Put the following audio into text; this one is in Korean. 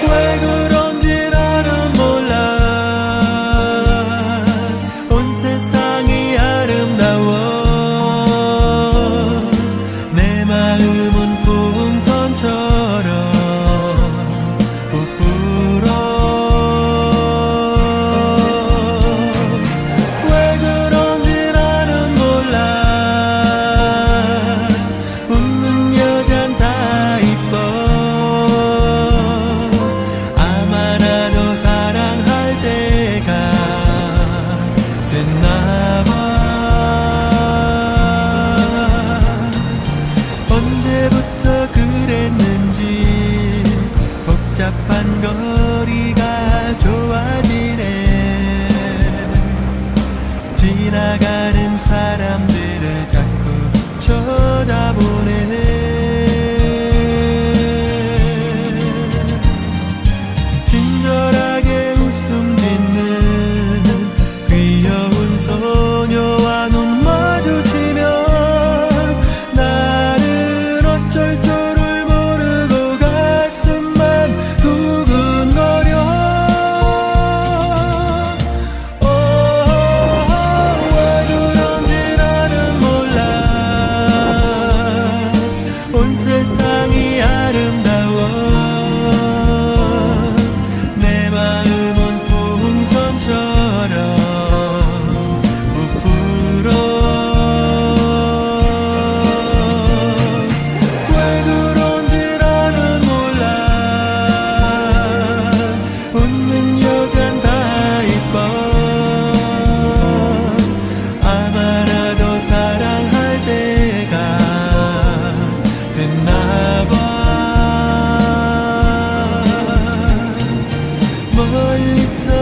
Plague 지나가는 사람들을 자꾸 쳐다보는 so